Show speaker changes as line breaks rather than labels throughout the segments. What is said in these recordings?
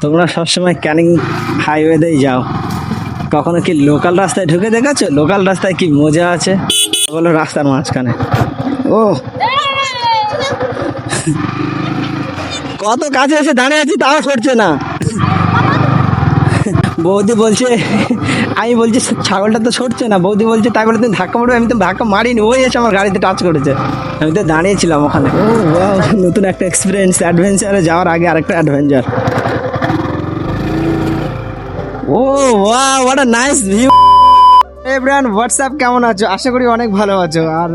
তোমরা সবসময় ক্যানিং হাইওয়েতেই যাও। কখনো কি লোকাল রাস্তায় ঢুকে দেখেছ? লোকাল রাস্তায় কি মজা আছে? বলো রাস্তার মাঝখানে। ও। কত কাছে এসে দাঁড়িয়ে আছি তাও সরছে না। বৌদি বলছে, আমি বলছি, ছাগলটা তো সরছে না। বৌদি বলছে তাই বলে তুমি ধাক্কা মারবে, আমি তো ধাক্কা মারিনি। ওই এসে আমার গাড়িতে টাচ করেছে। আমি তো দাঁড়িয়েছিলাম ওখানে। ও নতুন একটা এক্সপিরিয়েন্স অ্যাডভেঞ্চারে যাওয়ার আগে আরেকটা adventure oh wow what a nice view everyone what's up কেমন আছো? আশা করি অনেক ভালো আছো। আর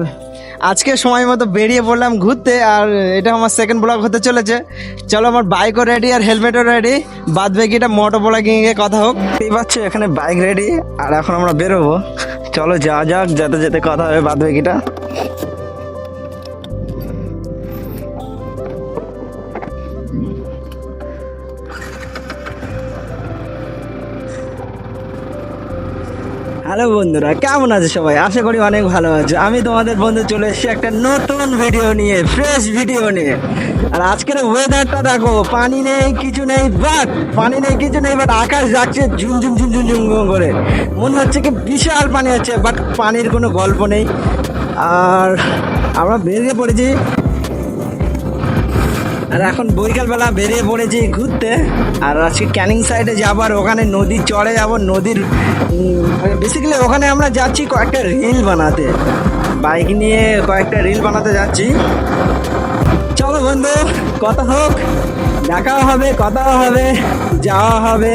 আজকে সময় মতো বেরিয়ে পড়লাম ঘুরতে, আর এটা আমার সেকেন্ড ব্লগ হতে চলেছে। চলো, আমার বাইকও রেডি আর হেলমেটও রেডি বাদ বাকিটা মোটো ব্লগিংয়ে কথা হোক। এই পাচ্ছ, এখানে বাইক রেডি আর এখন আমরা বেরোবো। চলো যা যাক, যেতে যেতে কথা হবে বাদ বাকিটা। হ্যালো বন্ধুরা, কেমন আছে সবাই? আশা করি অনেক ভালো আছে। আমি তোমাদের বন্ধু চলে এসেছি একটা নতুন ভিডিও নিয়ে ফ্রেশ ভিডিও নিয়ে। আর আজকের ওয়েদারটা দেখো, পানি নেই, কিছু নেই বাট পানি নেই, কিছু নেই বাট আকাশ যাচ্ছে ঝুমঝুম ঝুমঝুম ঝুম করে। মনে হচ্ছে কি বিশাল পানি হচ্ছে বাট পানির কোনো গল্প নেই। আর আমরা বেরিয়ে পড়েছি আর এখন বৈকালবেলা বেরিয়ে পড়েছি ঘুরতে। আর আজকে ক্যানিং সাইডে যাব আর ওখানে নদীর চড়ে যাব, নদীর বেসিক্যালি ওখানে আমরা যাচ্ছি কয়েকটা রিল বানাতে। বাইক নিয়ে কয়েকটা রিল বানাতে যাচ্ছি। চলো বন্ধু, কথা হোক, দেখাও হবে, কথাও হবে যাওয়া হবে।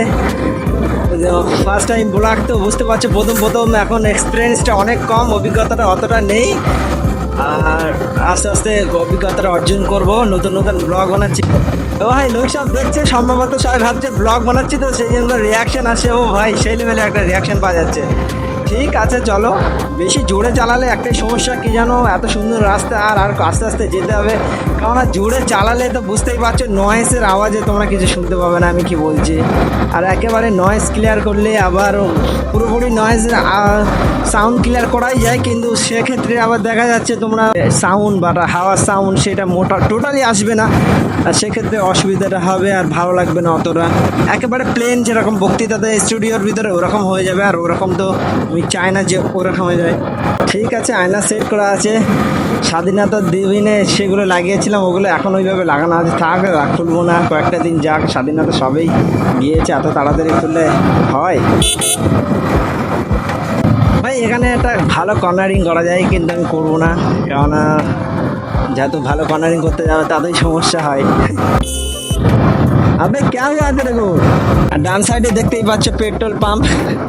ফার্স্ট টাইম ব্লগ তো বুঝতে পারছ, প্রথম প্রথম এখন এক্সপিরিয়েন্সটা অনেক কম, অভিজ্ঞতাটা অতটা নেই। আর আস্তে আস্তে অভিজ্ঞতাটা অর্জন করব। নতুন নতুন ব্লগ বানাচ্ছি। ও ভাই, লোক সব দেখছে, সম্ভবত সবাই ভাবছে ব্লগ বানাচ্ছি, তো সেই জন্য রিয়াকশন আসে। ও ভাই, সেই লেভেলে একটা রিয়াকশন পাওয়া যাচ্ছে। ঠিক আছে, চলো। বেশি জোরে চালালে একটাই সমস্যা, কি জানো? এত সুন্দর রাস্তা, আর আর আস্তে আস্তে যেতে হবে। কেননা জোরে চালালে তো বুঝতেই পারছ নয়েসের আওয়াজে তোমরা কিছু শুনতে পাবে না, আমি কি বলছি। আর একেবারে নয়েজ ক্লিয়ার করলে আবার পুরোপুরি নয়েজের সাউন্ড ক্লিয়ার করাই যায়, কিন্তু সেক্ষেত্রে আবার দেখা যাচ্ছে তোমরা সাউন্ড বা হাওয়ার সাউন্ড সেটা মোটা টোটালি আসবে না। আর সেক্ষেত্রে অসুবিধাটা হবে, আর ভালো লাগবে না অতটা। একেবারে প্লেন যেরকম বক্তৃতাতে স্টুডিওর ভিতরে ওরকম হয়ে যাবে, আর ওরকম তো আমি চাই না যে ওরকম হয়ে যায়। ঠিক আছে, আয়না সেট করা আছে। স্বাধীনতার দিনে সেগুলো লাগিয়েছিলাম, ওগুলো এখন ওইভাবে লাগানো আছে। থাক খুলবো না, কয়েকটা দিন যাক, স্বাধীনতা সবেই গিয়েছে, এত তাড়াতাড়ি খুললে হয়। ভাই, এখানে একটা ভালো কর্নারিং করা যায়, কিন্তু আমি করব না। কেননা, যেহেতু ভালো কর্নারিং করতে যাবে, তাতেই সমস্যা হয়। আবে क्या हुआ तेरे को আর ডান সাইডে দেখতেই পাচ্ছ পেট্রোল পাম্প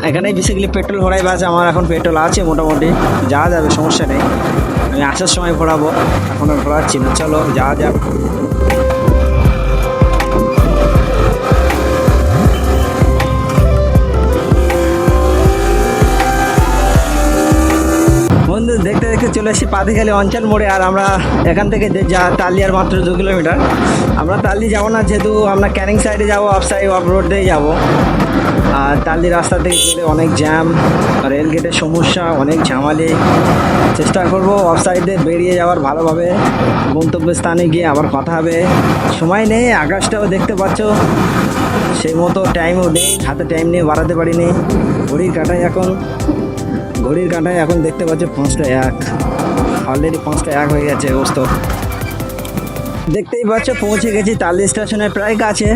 এখানেই বেসিক্যালি পেট্রোল ভরাই বাস আমার এখন পেট্রোল আছে মোটামুটি যাওয়া যাবে সমস্যা নেই আমি আসার সময় ভরাবো এখন আর ভরাচ্ছি না চলো যাওয়া যাক চলে এসেছি পাতিখালি অঞ্চল মোড়ে, আর আমরা এখান থেকে যে যা আর মাত্র দু কিলোমিটার। আমরা তাল্লি যাব না, যেহেতু আমরা ক্যানিং সাইডে যাব অফ সাইড অফ রোড দিয়ে যাব। আর তাল্লি রাস্তা থেকে গেলে অনেক জ্যাম রেল গেটের সমস্যা, অনেক ঝামালি। চেষ্টা করব অফ সাইডে বেরিয়ে যাওয়ার ভালোভাবে। গন্তব্যস্থানে গিয়ে আবার কথা হবে। সময় নেই, আকাশটাও দেখতে পাচ্ছ। সেই মতো টাইমও নেই, হাতে টাইম নিয়ে বাড়াতে পারিনি। ঘড়ির কাটাই এখন। ঘড়ির কাঁটায় এখন দেখতে পাচ্ছ পাঁচটা এক। অলরেডি পাঁচটা এক হয়ে গেছে অবস্থা দেখতেই পাচ্ছ, পৌঁছে গেছি তাল্লি স্টেশনের প্রায় কাছে।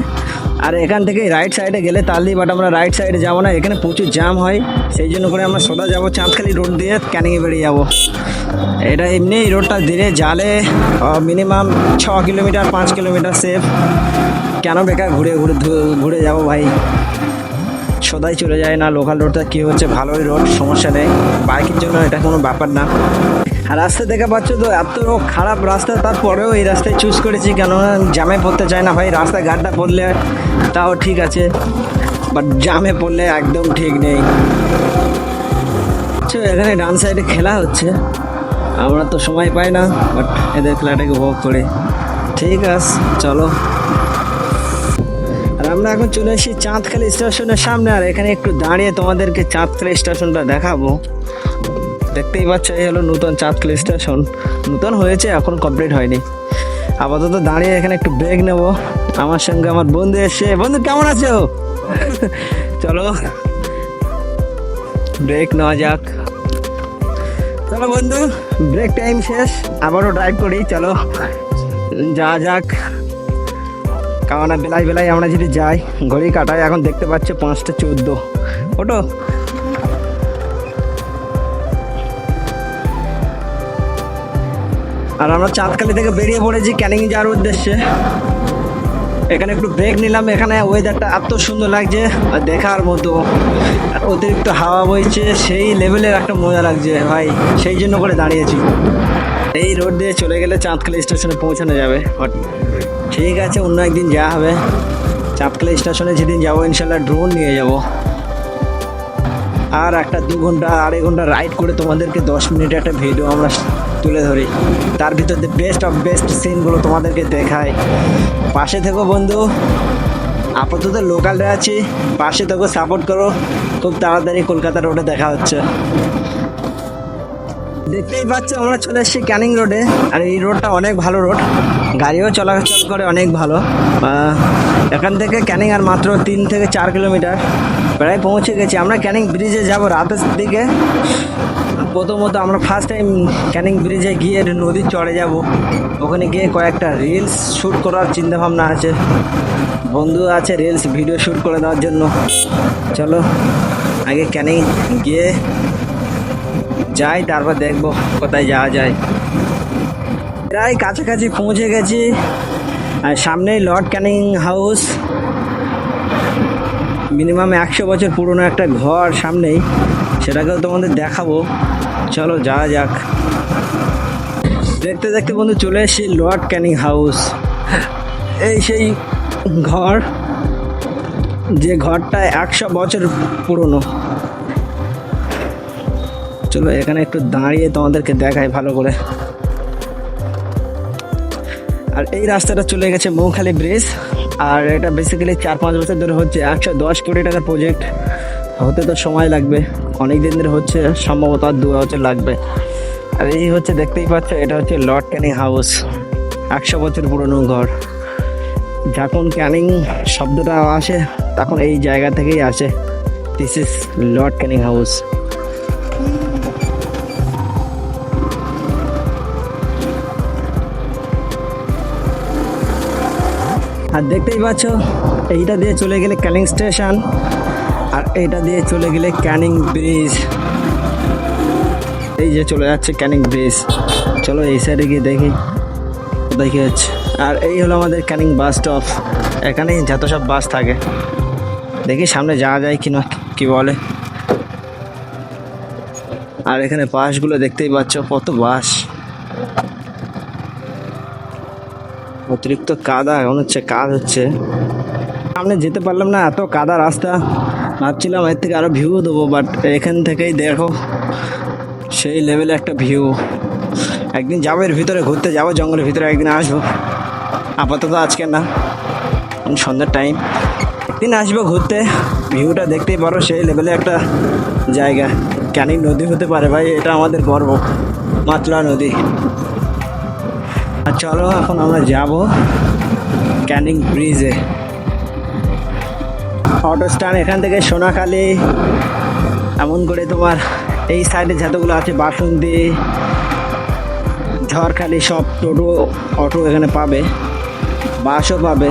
আর এখান থেকে রাইট সাইডে গেলে তাল্লি বাট আমরা রাইট সাইডে যাব না, এখানে প্রচুর জ্যাম হয়। সেই জন্য করে আমরা সোজা যাব চাঁদখালি রোড দিয়ে ক্যানিংয়ে বেরিয়ে যাব। এটা এমনি এই রোডটা ধীরে জালে মিনিমাম ছ কিলোমিটার পাঁচ কিলোমিটার সেফ কেন বেকার ঘুরে ঘুরে ঘুরে যাব ভাই? সদাই চলে যায় না লোকাল রোডটা কী হচ্ছে, ভালোই রোড সমস্যা নেই। বাইকের জন্য এটা কোনো ব্যাপার না। আর রাস্তা দেখা পাচ্ছ তো, এত খারাপ রাস্তা, তারপরেও এই রাস্তায় চুজ করেছি, কেননা জামে পড়তে চায় না ভাই গাড্ডা পড়লে তাও ঠিক আছে বাট জামে পড়লে একদম ঠিক নেই। আচ্ছা এখানে ডান সাইডে খেলা হচ্ছে। আমরা তো সময় পাই না বাট এদের খেলাটাকে উপভোগ করি। ঠিক আছে, চলো। আমরা এখন চলে এসেছি চাঁদখালি স্টেশনের সামনে, আর এখানে একটু দাঁড়িয়ে তোমাদেরকে চাঁদখালি স্টেশনটা দেখাবো। দেখতেই পাচ্ছ, এই হলো নতুন চাঁদখালি স্টেশন। নতুন হয়েছে, এখন কমপ্লিট হয়নি। আপাতত দাঁড়িয়ে এখানে একটু ব্রেক নেব। আমার সঙ্গে আমার বন্ধু এসে, বন্ধু কেমন আছো? চলো ব্রেক নেওয়া যাক। চলো বন্ধু ব্রেক টাইম শেষ। আবারও ড্রাইভ করি, চলো। যা যাক। কারণ বেলায় বেলায় আমরা যদি যাই, ঘড়ি কাটাই, এখন দেখতে পাচ্ছ পাঁচটা চোদ্দ। ওটো আর আমরা চাঁদখালি থেকে বেরিয়ে পড়েছি ক্যানিং যাওয়ার উদ্দেশ্যে। এখানে একটু ব্রেক নিলাম, এখানে ওয়েদারটা এত সুন্দর লাগছে দেখার মতো অতিরিক্ত হাওয়া বইছে, সেই লেভেলের একটা মজা লাগছে, ভাই। সেই জন্য করে দাঁড়িয়েছি। এই রোড দিয়ে চলে গেলে চাঁদখালি স্টেশনে পৌঁছানো যাবে। ঠিক আছে, অন্য একদিন যাওয়া হবে। চাঁদখালি স্টেশনে যেদিন যাব, ইনশাল্লাহ ড্রোন নিয়ে যাব। আর একটা দু ঘণ্টা, আড়াই ঘণ্টা রাইড করে তোমাদেরকে দশ মিনিটে একটা ভিডিও আমরা তুলে ধরি। তার ভিতর দিয়ে বেস্ট অফ বেস্ট সিনগুলো তোমাদেরকে দেখায় পাশে থেকো বন্ধু। আপাতত লোকালরে আছি। পাশে থেকো সাপোর্ট করো। খুব তাড়াতাড়ি কলকাতা রোডে দেখা হচ্ছে। দেখতেই পাচ্ছ, আমরা চলে এসেছি ক্যানিং রোডে। আর এই রোডটা অনেক ভালো রোড। গাড়িও চলাচল করে অনেক ভালো। এখান থেকে ক্যানিং আর মাত্র তিন থেকে চার কিলোমিটার। প্রায় পৌঁছে গেছি। আমরা ক্যানিং ব্রিজে যাব রাতের দিকে। প্রথমত আমরা ফার্স্ট টাইম ক্যানিং ব্রিজে গিয়ে নদীর চড়ে যাব। ওখানে গিয়ে কয়েকটা রিলস শ্যুট করার চিন্তা ভাবনা আছে। বন্ধু আছে রিলস ভিডিও শ্যুট করে দেওয়ার জন্য। চলো, আগে ক্যানিং গিয়ে যাই, তারপর দেখব কোথায় যাওয়া যায়। প্রায় কাছাকাছি পৌঁছে গেছি, আর সামনেই লর্ড ক্যানিং হাউস। মিনিমাম একশো বছর পুরনো একটা ঘর সামনেই, সেটাকেও তোমাদের দেখাবো। চলো, যাওয়া যাক। দেখতে দেখতে বন্ধু চলে এসেছি লর্ড ক্যানিং হাউস। এই সেই ঘর, যে ঘরটা একশো বছর পুরনো। চলো, এখানে একটু দাঁড়িয়ে তোমাদেরকে দেখায় ভালো করে। আর এই রাস্তাটা চলে গেছে মৌখালি ব্রিজ, আর এটা বেসিক্যালি চার পাঁচ বছর ধরে হচ্ছে, একশো দশ কোটি টাকার প্রজেক্ট হতে তো সময় লাগবে অনেক দিন ধরে হচ্ছে, সম্ভবত আর দু বছর লাগবে। আর এই হচ্ছে, দেখতেই পাচ্ছ, এটা হচ্ছে লর্ড ক্যানিং হাউস একশো বছর পুরনো ঘর। যখন ক্যানিং শব্দটা আসে, তখন এই জায়গা থেকেই আসে। This is Lord Canning House আর দেখতেই পাচ্ছ, এইটা দিয়ে চলে গেলে ক্যানিং স্টেশন আর এইটা দিয়ে চলে গেলে ক্যানিং ব্রিজ। এই যে চলে যাচ্ছে ক্যানিং ব্রিজ। চলো এই সাইডে গিয়ে দেখি কি হচ্ছে। আর এই হলো আমাদের ক্যানিং বাস স্টপ। এখানেই যত সব বাস থাকে। দেখি সামনে যাওয়া যায় কি না কি বলে। আর এখানে বাসগুলো দেখতেই পাচ্ছ, কত বাস। অতিরিক্ত কাদা, এখন হচ্ছে কাজ হচ্ছে। সামনে যেতে পারলাম না, এত কাদা রাস্তা। ভাবছিলাম এর থেকে আরও ভিউ দেবো বাট এখান থেকেই দেখো, সেই লেভেলে একটা ভিউ একদিন যাব এর ভিতরে, ঘুরতে যাব জঙ্গলের ভিতরে, একদিন আসব। আপাতত আজকে না সন্ধ্যার টাইম একদিন আসব ঘুরতে ভিউটা দেখতেই পারো, সেই লেভেলে একটা জায়গা। ক্যানিং নদী হতে পারে ভাই, এটা আমাদের গর্ব। মাতলা নদী। আর চলো এখন আমরা যাব ক্যানিং ব্রিজে। অটো স্ট্যান্ড এখান থেকে সোনাখালি, এমন করে তোমার এই সাইডে যতগুলো আছে বাসন্তী ঝড়খালি, সব টোটো, অটো এখানে পাবে, বাসও পাবে।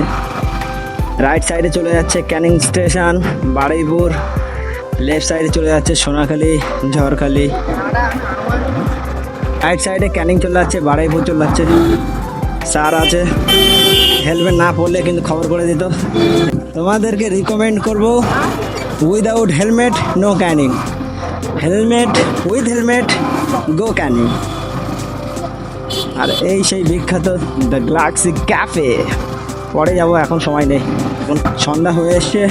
রাইট সাইডে চলে যাচ্ছে ক্যানিং স্টেশন বারুইপুর লেফট সাইডে চলে যাচ্ছে সোনাখালি, ঝড়খালি। রাইট সাইডে ক্যানিং চলে যাচ্ছে বারুইপুর চলে যাচ্ছে। স্যার আছে। হেলমেট না পরলে কিন্তু খবর করে দিত। তোমাদেরকে রিকমেন্ড করব without helmet no Canning helmet with helmet go Canning আর এই সেই বিখ্যাত দ্য গ্লাক্সি ক্যাফে পরে যাব, এখন সময় নেই। এখন সন্ধ্যা হয়ে এসছে।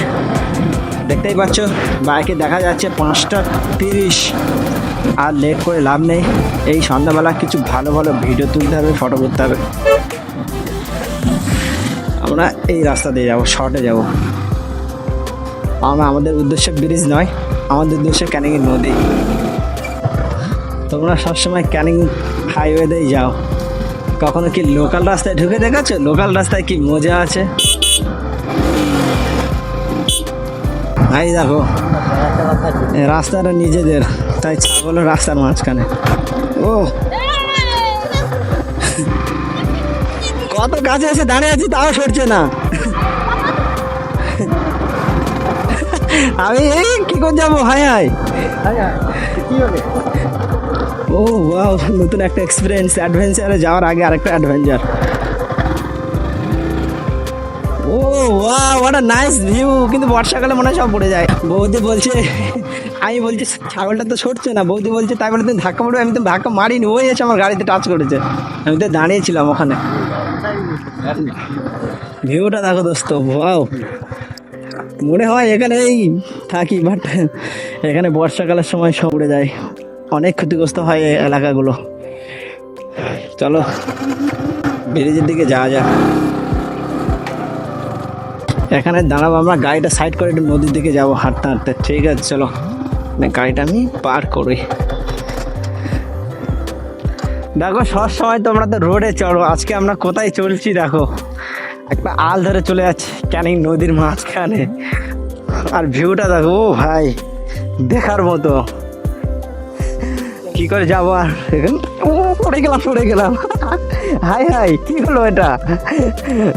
দেখতেই পাচ্ছ, বাইকে দেখা যাচ্ছে পাঁচটা তিরিশ। আর লেট করে লাভ নেই। এই সন্ধ্যাবেলা কিছু ভালো ভালো ভিডিও তুলতে হবে ফটো করতে হবে। আমরা এই রাস্তা দিয়ে যাব শর্টে যাব। আমরা আমাদের উদ্দেশ্য ব্রিজ নয়, আমাদের উদ্দেশ্য ক্যানিংয়ের নদী। তোমরা সবসময় ক্যানিং হাইওয়েতেই যাও। কখনো কি লোকাল রাস্তায় ঢুকে দেখাচ্ছ লোকাল রাস্তায় কি মজা আছে? ভাই দেখো রাস্তাটা নিজেদের। তাই ছাগল রাস্তার মাঝখানে। ও। কত কাছে এসে দাঁড়িয়ে আছি তাও সরছে না। আমি এই কি করে যাব? High high. ও ওয়াও নতুন একটা এক্সপিরিয়েন্স অ্যাডভেঞ্চারে যাওয়ার আগে আরেকটা অ্যাডভেঞ্চার নাইস ভিউ কিন্তু বর্ষাকালে মনে হয় সব পড়ে যায়। বৌদি বলছে, আমি বলছি, ছাগলটা তো সরছে না। বৌদি বলছে তাই বলে তুমি ধাক্কা মারবে, আমি তো ধাক্কা মারিনি। ওই এসে আমার গাড়িতে টাচ করেছে। আমি তো দাঁড়িয়েছিলাম ওখানে। ভিউটা দেখো দোস্ত ওয়াও মনে হয় এখানেই থাকি বাট এখানে বর্ষাকালের সময় সব উড়ে যায়। অনেক ক্ষতিগ্রস্ত হয় এই এলাকাগুলো। চলো ব্রিজের দিকে যাওয়া যাক। এখানে দাঁড়াবো আমরা গাড়িটা সাইড করে একটু নদীর দিকে যাব হাঁটতে হাঁটতে। ঠিক আছে চলো। না, গাড়িটা আমি পার করি। দেখো সব সময় তোমরা তো রোডে চড়ো। আজকে আমরা কোথায় চলছি দেখো। একটা আল ধরে চলে যাচ্ছে ক্যানিং নদীর মাঝখানে। আর ভিউটা দেখো ও ভাই দেখার মতো। কি করে যাব আর? এখন ও পড়ে গেলাম পড়ে গেলাম। হাই হাই, কি হলো এটা?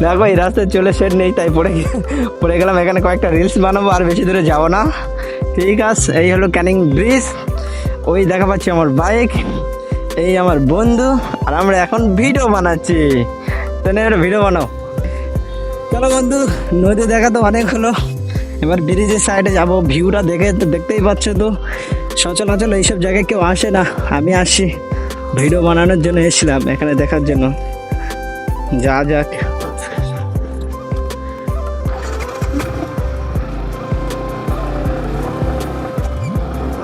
দেখো এই রাস্তায় চলে সেট নেই, তাই পড়ে পড়ে গেলাম। এখানে কয়েকটা রিলস বানাবো, আর বেশি দূরে যাব না। ঠিক আছে, এই হলো ক্যানিং ব্রিজ ওই দেখা পাচ্ছি আমার বাইক এই আমার বন্ধু, আর আমরা এখন ভিডিও বানাচ্ছি। তাহলে একটা ভিডিও বানাও। চলো বন্ধু, নদী দেখা তো অনেক হলো। এবার ব্রিজের সাইডে যাব ভিউটা দেখে তো দেখতেই পাচ্ছ তো। সচরাচর এইসব জায়গায় কেউ আসে না, আমি আসি। ভিডিও বানানোর জন্য এসেছিলাম, এখানে দেখার জন্য। যা যাক।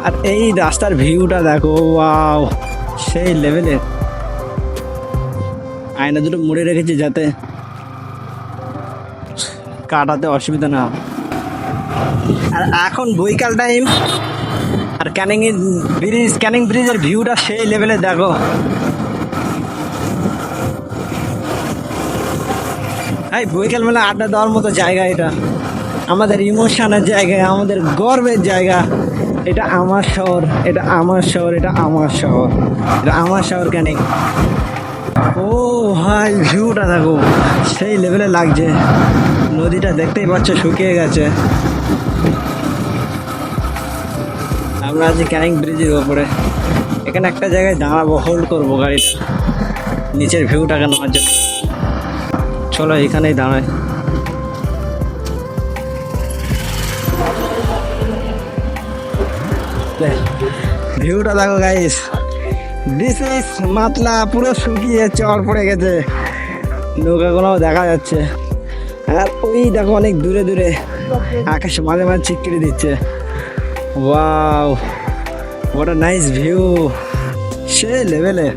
আর এই রাস্তার ভিউটা দেখো, ওয়াও, সেই লেভেলের। আয়না দুটো মুড়ে রেখেছি যাতে কাটাতে অসুবিধা না। আর এখন বৈকাল টাইম। আর ক্যানিং ব্রিজ ক্যানিং ব্রিজের ভিউটা সেই লেভেলে দেখো। এই বৈকাল মেলা আড্ডা দেওয়ার মতো জায়গা এটা। আমাদের ইমোশনের জায়গা, আমাদের গর্বের জায়গা। এটা আমার শহর, এটা আমার শহর, এটা আমার শহর। এটা আমার শহর ক্যানিং ও ভাই ভিউটা দেখো, সেই লেভেলে লাগছে। নদীটা দেখতেই পাচ্ছ শুকিয়ে গেছে। আমরা আছি ক্যানিং ব্রিজের ওপরে এখানে একটা জায়গায় দাঁড়াবো হোল্ড করব গাড়িটা। নিচের ভিউটাকে নেওয়ার জন্য। চলো এখানেই দাঁড়াই। ভিউটা দেখো গাইস দিস ইজ মাতলা, পুরো শুকিয়ে চর পড়ে গেছে। নৌকাগুলোও দেখা যাচ্ছে। আর ওই দেখো অনেক দূরে দূরে। আকাশ মাঝে মাঝে চিটকিরি দিচ্ছে। Wow what a nice view সে লেভেলে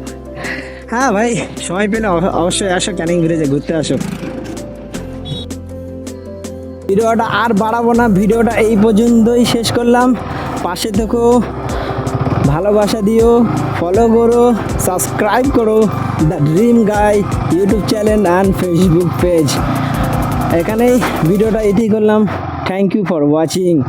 হ্যাঁ ভাই, সময় পেলে অব- অবশ্যই আসো, ক্যানিং ব্রিজে ঘুরতে আসো। ভিডিওটা আর বাড়াবো না, ভিডিওটা এই পর্যন্তই শেষ করলাম। পাশে থেকো, ভালোবাসা দিও ফলো করো সাবস্ক্রাইব করো। The dream guy YouTube channel and Facebook page এখানেই ভিডিওটা এটি করলাম। Thank you for watching